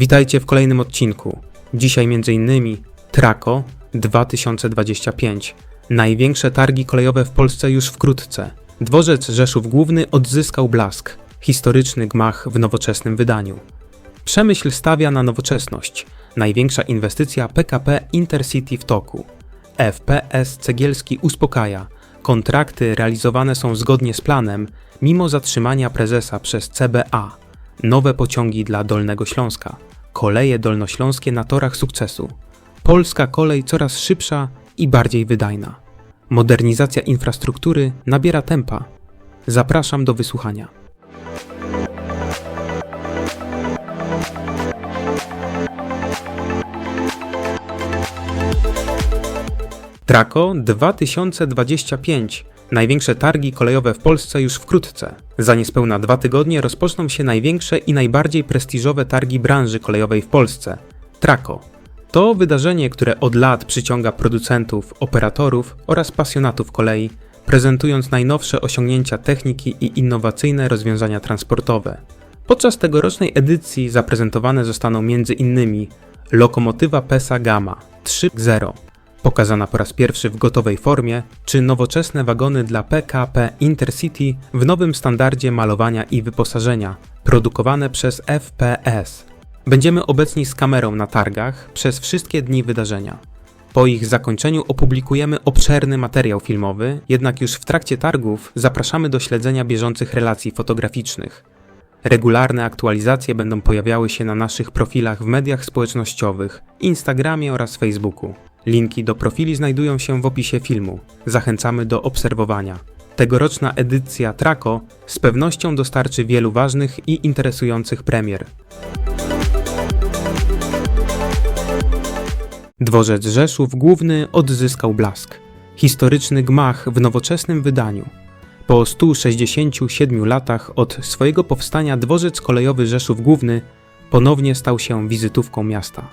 Witajcie w kolejnym odcinku. Dzisiaj m.in. Trako 2025. Największe targi kolejowe w Polsce już wkrótce. Dworzec Rzeszów Główny odzyskał blask. Historyczny gmach w nowoczesnym wydaniu. Przemyśl stawia na nowoczesność. Największa inwestycja PKP Intercity w toku. FPS Cegielski uspokaja. Kontrakty realizowane są zgodnie z planem, mimo zatrzymania prezesa przez CBA. Nowe pociągi dla Dolnego Śląska. Koleje dolnośląskie na torach sukcesu. Polska kolej coraz szybsza i bardziej wydajna. Modernizacja infrastruktury nabiera tempa. Zapraszam do wysłuchania. Trako 2025. Największe targi kolejowe w Polsce już wkrótce. Za niespełna dwa tygodnie rozpoczną się największe i najbardziej prestiżowe targi branży kolejowej w Polsce. Trako. To wydarzenie, które od lat przyciąga producentów, operatorów oraz pasjonatów kolei, prezentując najnowsze osiągnięcia techniki i innowacyjne rozwiązania transportowe. Podczas tegorocznej edycji zaprezentowane zostaną m.in. lokomotywa PESA Gamma 3.0, pokazana po raz pierwszy w gotowej formie, czy nowoczesne wagony dla PKP Intercity w nowym standardzie malowania i wyposażenia, produkowane przez FPS. Będziemy obecni z kamerą na targach przez wszystkie dni wydarzenia. Po ich zakończeniu opublikujemy obszerny materiał filmowy, jednak już w trakcie targów zapraszamy do śledzenia bieżących relacji fotograficznych. Regularne aktualizacje będą pojawiały się na naszych profilach w mediach społecznościowych, Instagramie oraz Facebooku. Linki do profili znajdują się w opisie filmu. Zachęcamy do obserwowania. Tegoroczna edycja Trako z pewnością dostarczy wielu ważnych i interesujących premier. Dworzec Rzeszów Główny odzyskał blask. Historyczny gmach w nowoczesnym wydaniu. Po 167 latach od swojego powstania dworzec kolejowy Rzeszów Główny ponownie stał się wizytówką miasta.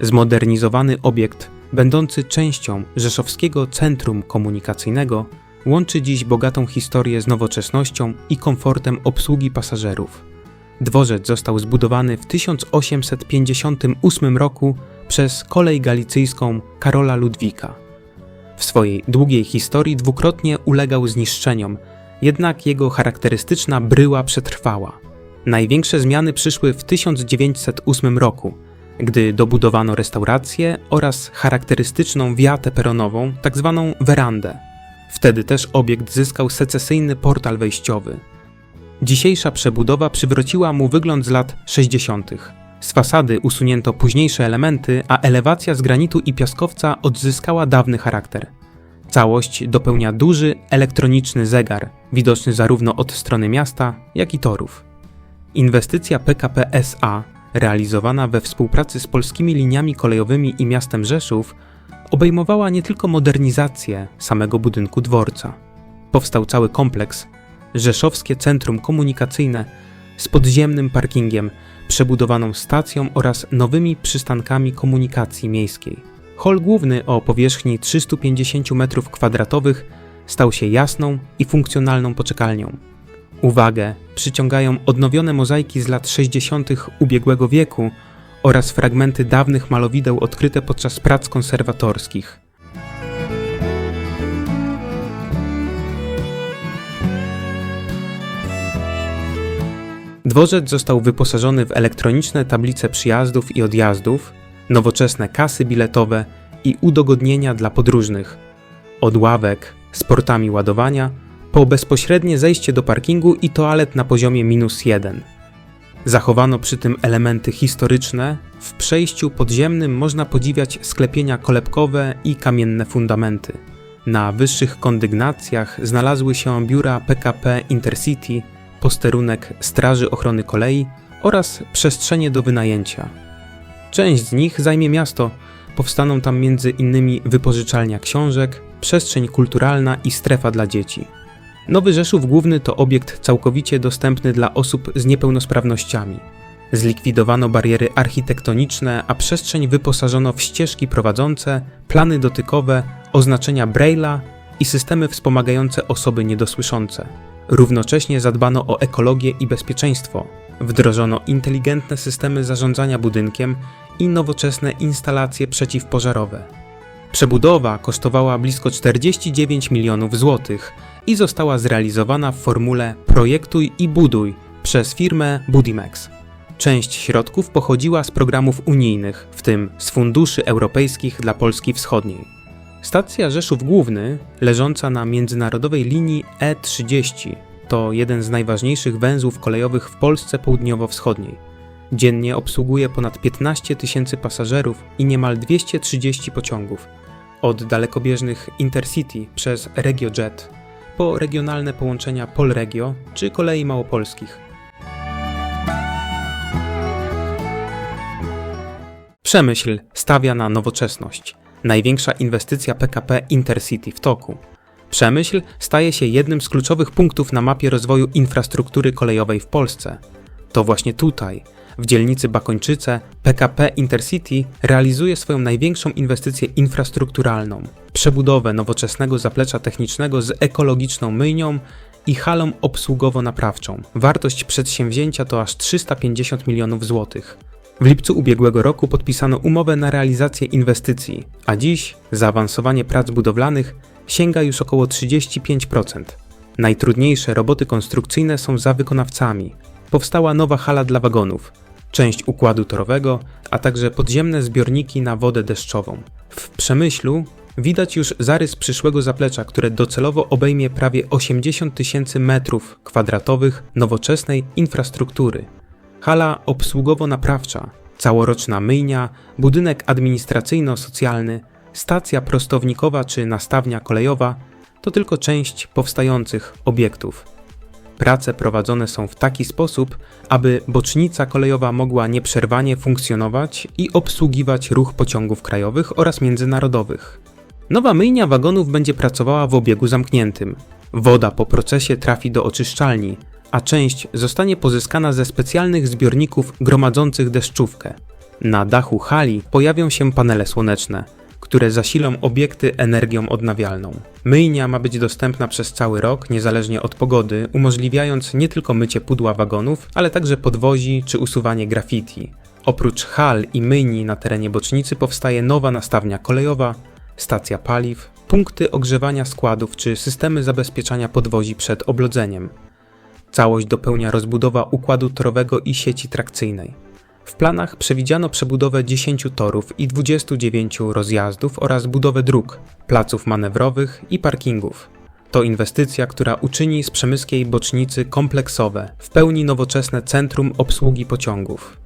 Zmodernizowany obiekt, będący częścią Rzeszowskiego Centrum Komunikacyjnego, łączy dziś bogatą historię z nowoczesnością i komfortem obsługi pasażerów. Dworzec został zbudowany w 1858 roku przez kolej galicyjską Karola Ludwika. W swojej długiej historii dwukrotnie ulegał zniszczeniom, jednak jego charakterystyczna bryła przetrwała. Największe zmiany przyszły w 1908 roku, gdy dobudowano restaurację oraz charakterystyczną wiatę peronową, tzw. Tak werandę. Wtedy też obiekt zyskał secesyjny portal wejściowy. Dzisiejsza przebudowa przywróciła mu wygląd z lat 60. Z fasady usunięto późniejsze elementy, a elewacja z granitu i piaskowca odzyskała dawny charakter. Całość dopełnia duży elektroniczny zegar, widoczny zarówno od strony miasta, jak i torów. Inwestycja PKP SA, realizowana we współpracy z polskimi liniami kolejowymi i miastem Rzeszów, obejmowała nie tylko modernizację samego budynku dworca. Powstał cały kompleks Rzeszowskie Centrum Komunikacyjne z podziemnym parkingiem, przebudowaną stacją oraz nowymi przystankami komunikacji miejskiej. Hol główny o powierzchni 350 m2 stał się jasną i funkcjonalną poczekalnią. Uwagę przyciągają odnowione mozaiki z lat 60. ubiegłego wieku oraz fragmenty dawnych malowideł odkryte podczas prac konserwatorskich. Dworzec został wyposażony w elektroniczne tablice przyjazdów i odjazdów, nowoczesne kasy biletowe i udogodnienia dla podróżnych. Od ławek z portami ładowania po bezpośrednie zejście do parkingu i toalet na poziomie minus jeden. Zachowano przy tym elementy historyczne. W przejściu podziemnym można podziwiać sklepienia kolebkowe i kamienne fundamenty. Na wyższych kondygnacjach znalazły się biura PKP Intercity, posterunek Straży Ochrony Kolei oraz przestrzenie do wynajęcia. Część z nich zajmie miasto, powstaną tam innymi wypożyczalnia książek, przestrzeń kulturalna i strefa dla dzieci. Nowy Rzeszów Główny to obiekt całkowicie dostępny dla osób z niepełnosprawnościami. Zlikwidowano bariery architektoniczne, a przestrzeń wyposażono w ścieżki prowadzące, plany dotykowe, oznaczenia Braille'a i systemy wspomagające osoby niedosłyszące. Równocześnie zadbano o ekologię i bezpieczeństwo. Wdrożono inteligentne systemy zarządzania budynkiem i nowoczesne instalacje przeciwpożarowe. Przebudowa kosztowała blisko 49 milionów złotych i została zrealizowana w formule projektuj i buduj przez firmę Budimex. Część środków pochodziła z programów unijnych, w tym z funduszy europejskich dla Polski Wschodniej. Stacja Rzeszów Główny, leżąca na międzynarodowej linii E30, to jeden z najważniejszych węzłów kolejowych w Polsce południowo-wschodniej. Dziennie obsługuje ponad 15 tysięcy pasażerów i niemal 230 pociągów. Od dalekobieżnych Intercity przez RegioJet po regionalne połączenia Polregio czy kolei małopolskich. Przemyśl stawia na nowoczesność. Największa inwestycja PKP Intercity w toku. Przemyśl staje się jednym z kluczowych punktów na mapie rozwoju infrastruktury kolejowej w Polsce. To właśnie tutaj, w dzielnicy Bakończyce, PKP Intercity realizuje swoją największą inwestycję infrastrukturalną przebudowę nowoczesnego zaplecza technicznego z ekologiczną myjnią i halą obsługowo-naprawczą. Wartość przedsięwzięcia to aż 350 milionów złotych. W lipcu ubiegłego roku podpisano umowę na realizację inwestycji, a dziś zaawansowanie prac budowlanych sięga już około 35%. Najtrudniejsze roboty konstrukcyjne są za wykonawcami. Powstała nowa hala dla wagonów, część układu torowego, a także podziemne zbiorniki na wodę deszczową. W Przemyślu widać już zarys przyszłego zaplecza, które docelowo obejmie prawie 80 tysięcy metrów kwadratowych nowoczesnej infrastruktury. Hala obsługowo-naprawcza, całoroczna myjnia, budynek administracyjno-socjalny, stacja prostownikowa czy nastawnia kolejowa to tylko część powstających obiektów. Prace prowadzone są w taki sposób, aby bocznica kolejowa mogła nieprzerwanie funkcjonować i obsługiwać ruch pociągów krajowych oraz międzynarodowych. Nowa myjnia wagonów będzie pracowała w obiegu zamkniętym. Woda po procesie trafi do oczyszczalni, a część zostanie pozyskana ze specjalnych zbiorników gromadzących deszczówkę. Na dachu hali pojawią się panele słoneczne, które zasilą obiekty energią odnawialną. Myjnia ma być dostępna przez cały rok, niezależnie od pogody, umożliwiając nie tylko mycie pudła wagonów, ale także podwozi czy usuwanie graffiti. Oprócz hal i myjni na terenie bocznicy powstaje nowa nastawnia kolejowa, stacja paliw, punkty ogrzewania składów czy systemy zabezpieczania podwozi przed oblodzeniem. Całość dopełnia rozbudowa układu torowego i sieci trakcyjnej. W planach przewidziano przebudowę 10 torów i 29 rozjazdów oraz budowę dróg, placów manewrowych i parkingów. To inwestycja, która uczyni z przemyskiej bocznicy kompleksowe, w pełni nowoczesne centrum obsługi pociągów.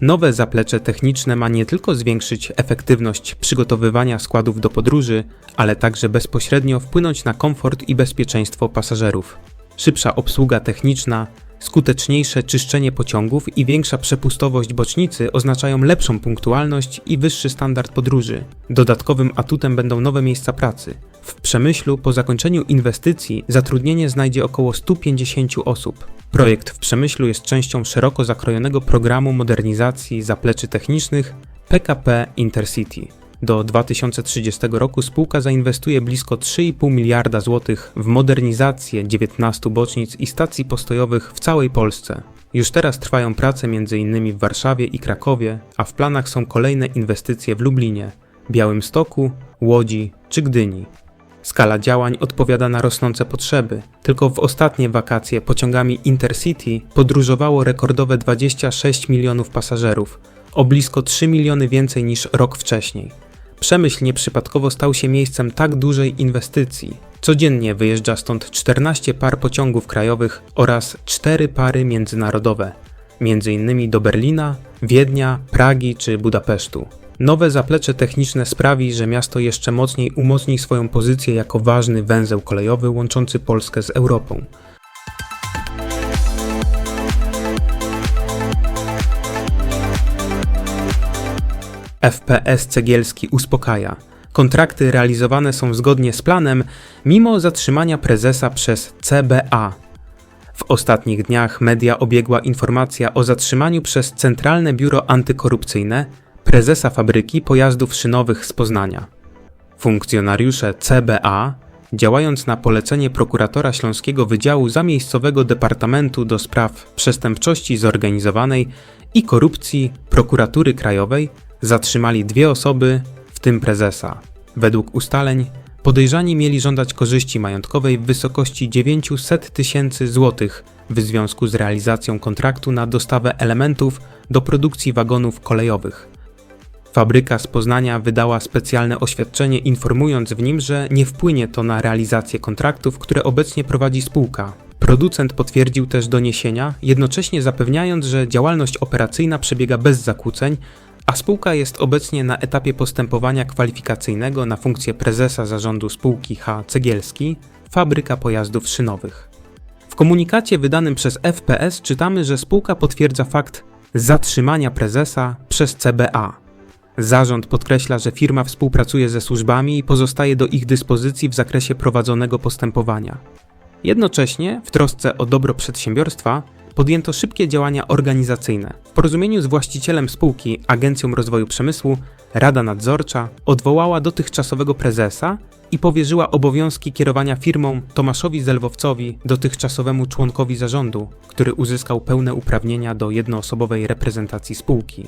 Nowe zaplecze techniczne ma nie tylko zwiększyć efektywność przygotowywania składów do podróży, ale także bezpośrednio wpłynąć na komfort i bezpieczeństwo pasażerów. Szybsza obsługa techniczna, skuteczniejsze czyszczenie pociągów i większa przepustowość bocznicy oznaczają lepszą punktualność i wyższy standard podróży. Dodatkowym atutem będą nowe miejsca pracy. W Przemyślu po zakończeniu inwestycji zatrudnienie znajdzie około 150 osób. Projekt w Przemyślu jest częścią szeroko zakrojonego programu modernizacji zapleczy technicznych PKP Intercity. Do 2030 roku spółka zainwestuje blisko 3,5 miliarda złotych w modernizację 19 bocznic i stacji postojowych w całej Polsce. Już teraz trwają prace m.in. w Warszawie i Krakowie, a w planach są kolejne inwestycje w Lublinie, Białymstoku, Łodzi czy Gdyni. Skala działań odpowiada na rosnące potrzeby. Tylko w ostatnie wakacje pociągami Intercity podróżowało rekordowe 26 milionów pasażerów, o blisko 3 miliony więcej niż rok wcześniej. Przemyśl nieprzypadkowo stał się miejscem tak dużej inwestycji. Codziennie wyjeżdża stąd 14 par pociągów krajowych oraz 4 pary międzynarodowe, m.in. do Berlina, Wiednia, Pragi czy Budapesztu. Nowe zaplecze techniczne sprawi, że miasto jeszcze mocniej umocni swoją pozycję jako ważny węzeł kolejowy łączący Polskę z Europą. FPS Cegielski uspokaja. Kontrakty realizowane są zgodnie z planem, mimo zatrzymania prezesa przez CBA. W ostatnich dniach media obiegła informacja o zatrzymaniu przez Centralne Biuro Antykorupcyjne prezesa fabryki pojazdów szynowych z Poznania. Funkcjonariusze CBA działając na polecenie prokuratora Śląskiego Wydziału Zamiejscowego Departamentu do Spraw Przestępczości Zorganizowanej i Korupcji Prokuratury Krajowej, zatrzymali dwie osoby, w tym prezesa. Według ustaleń podejrzani mieli żądać korzyści majątkowej w wysokości 900 tysięcy złotych w związku z realizacją kontraktu na dostawę elementów do produkcji wagonów kolejowych. Fabryka z Poznania wydała specjalne oświadczenie, informując w nim, że nie wpłynie to na realizację kontraktów, które obecnie prowadzi spółka. Producent potwierdził też doniesienia, jednocześnie zapewniając, że działalność operacyjna przebiega bez zakłóceń, a spółka jest obecnie na etapie postępowania kwalifikacyjnego na funkcję prezesa zarządu spółki H. Cegielski, fabryka pojazdów szynowych. W komunikacie wydanym przez FPS czytamy, że spółka potwierdza fakt zatrzymania prezesa przez CBA. Zarząd podkreśla, że firma współpracuje ze służbami i pozostaje do ich dyspozycji w zakresie prowadzonego postępowania. Jednocześnie, w trosce o dobro przedsiębiorstwa, podjęto szybkie działania organizacyjne. W porozumieniu z właścicielem spółki, Agencją Rozwoju Przemysłu, Rada Nadzorcza odwołała dotychczasowego prezesa i powierzyła obowiązki kierowania firmą Tomaszowi Zelwowcowi, dotychczasowemu członkowi zarządu, który uzyskał pełne uprawnienia do jednoosobowej reprezentacji spółki.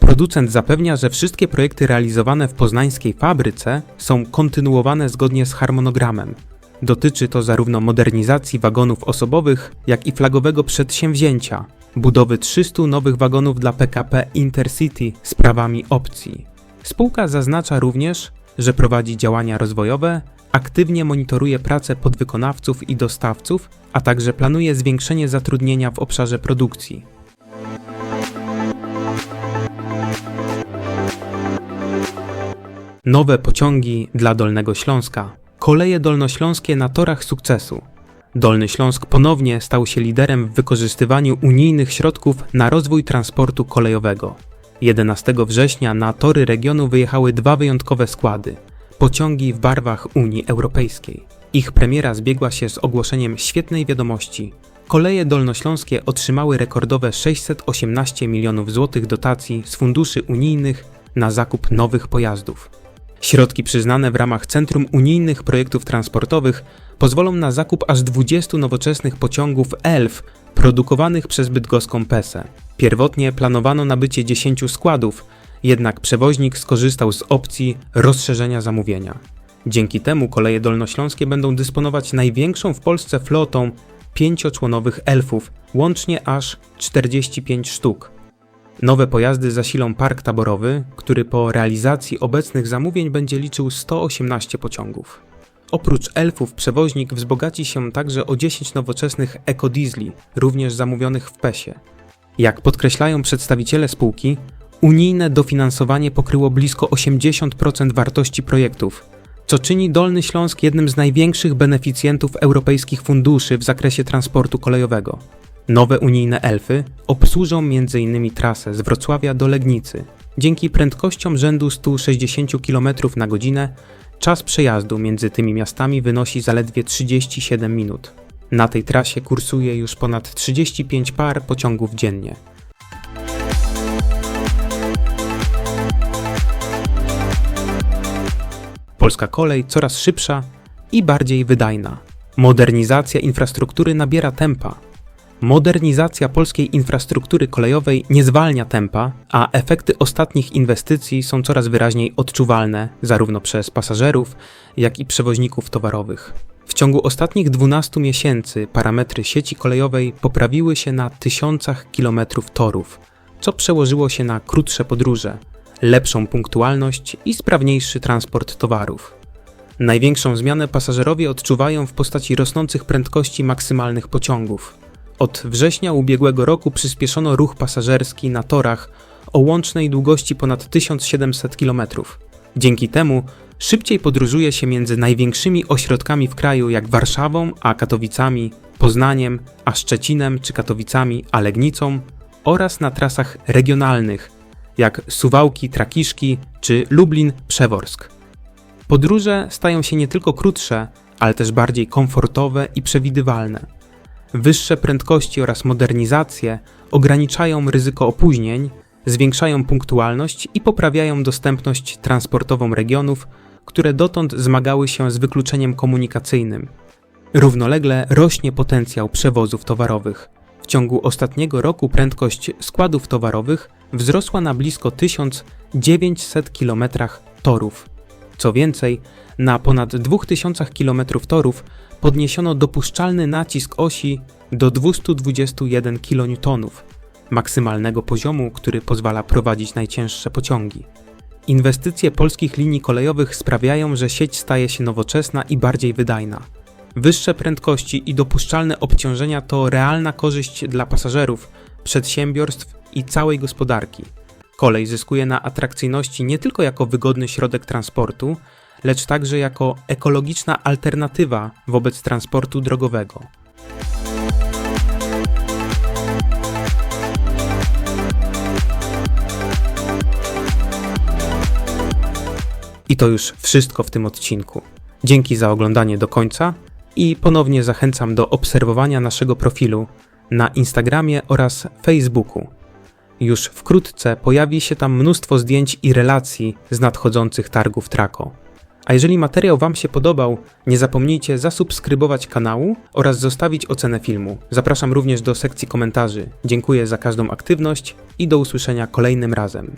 Producent zapewnia, że wszystkie projekty realizowane w poznańskiej fabryce są kontynuowane zgodnie z harmonogramem. Dotyczy to zarówno modernizacji wagonów osobowych, jak i flagowego przedsięwzięcia budowy 300 nowych wagonów dla PKP Intercity z prawami opcji. Spółka zaznacza również, że prowadzi działania rozwojowe, aktywnie monitoruje pracę podwykonawców i dostawców, a także planuje zwiększenie zatrudnienia w obszarze produkcji. Nowe pociągi dla Dolnego Śląska. Koleje dolnośląskie na torach sukcesu. Dolny Śląsk ponownie stał się liderem w wykorzystywaniu unijnych środków na rozwój transportu kolejowego. 11 września na tory regionu wyjechały dwa wyjątkowe składy pociągi w barwach Unii Europejskiej. Ich premiera zbiegła się z ogłoszeniem świetnej wiadomości. Koleje dolnośląskie otrzymały rekordowe 618 milionów złotych dotacji z funduszy unijnych na zakup nowych pojazdów. Środki przyznane w ramach Centrum Unijnych Projektów Transportowych pozwolą na zakup aż 20 nowoczesnych pociągów ELF produkowanych przez bydgoską PESE. Pierwotnie planowano nabycie 10 składów, jednak przewoźnik skorzystał z opcji rozszerzenia zamówienia. Dzięki temu koleje dolnośląskie będą dysponować największą w Polsce flotą pięcioczłonowych elfów, łącznie aż 45 sztuk. Nowe pojazdy zasilą park taborowy, który po realizacji obecnych zamówień będzie liczył 118 pociągów. Oprócz elfów przewoźnik wzbogaci się także o 10 nowoczesnych ekodiesli, również zamówionych w PESie. Jak podkreślają przedstawiciele spółki, unijne dofinansowanie pokryło blisko 80% wartości projektów, co czyni Dolny Śląsk jednym z największych beneficjentów europejskich funduszy w zakresie transportu kolejowego. Nowe unijne elfy obsłużą m.in. trasę z Wrocławia do Legnicy. Dzięki prędkościom rzędu 160 km na godzinę czas przejazdu między tymi miastami wynosi zaledwie 37 minut. Na tej trasie kursuje już ponad 35 par pociągów dziennie. Polska kolej coraz szybsza i bardziej wydajna. Modernizacja infrastruktury nabiera tempa. Modernizacja polskiej infrastruktury kolejowej nie zwalnia tempa, a efekty ostatnich inwestycji są coraz wyraźniej odczuwalne zarówno przez pasażerów, jak i przewoźników towarowych. W ciągu ostatnich 12 miesięcy parametry sieci kolejowej poprawiły się na tysiącach kilometrów torów, co przełożyło się na krótsze podróże, lepszą punktualność i sprawniejszy transport towarów. Największą zmianę pasażerowie odczuwają w postaci rosnących prędkości maksymalnych pociągów. Od września ubiegłego roku przyspieszono ruch pasażerski na torach o łącznej długości ponad 1700 km. Dzięki temu szybciej podróżuje się między największymi ośrodkami w kraju jak Warszawą a Katowicami, Poznaniem a Szczecinem czy Katowicami a Legnicą oraz na trasach regionalnych jak Suwałki, Trakiszki czy Lublin, Przeworsk. Podróże stają się nie tylko krótsze, ale też bardziej komfortowe i przewidywalne. Wyższe prędkości oraz modernizacje ograniczają ryzyko opóźnień, zwiększają punktualność i poprawiają dostępność transportową regionów, które dotąd zmagały się z wykluczeniem komunikacyjnym. Równolegle rośnie potencjał przewozów towarowych. W ciągu ostatniego roku prędkość składów towarowych wzrosła na blisko 1900 km torów. Co więcej, na ponad 2000 km torów podniesiono dopuszczalny nacisk osi do 221 kN, maksymalnego poziomu, który pozwala prowadzić najcięższe pociągi. Inwestycje polskich linii kolejowych sprawiają, że sieć staje się nowoczesna i bardziej wydajna. Wyższe prędkości i dopuszczalne obciążenia to realna korzyść dla pasażerów, przedsiębiorstw i całej gospodarki. Kolej zyskuje na atrakcyjności nie tylko jako wygodny środek transportu, lecz także jako ekologiczna alternatywa wobec transportu drogowego. I to już wszystko w tym odcinku. Dzięki za oglądanie do końca i ponownie zachęcam do obserwowania naszego profilu na Instagramie oraz Facebooku. Już wkrótce pojawi się tam mnóstwo zdjęć i relacji z nadchodzących targów Trako. A jeżeli materiał Wam się podobał, nie zapomnijcie zasubskrybować kanału oraz zostawić ocenę filmu. Zapraszam również do sekcji komentarzy. Dziękuję za każdą aktywność i do usłyszenia kolejnym razem.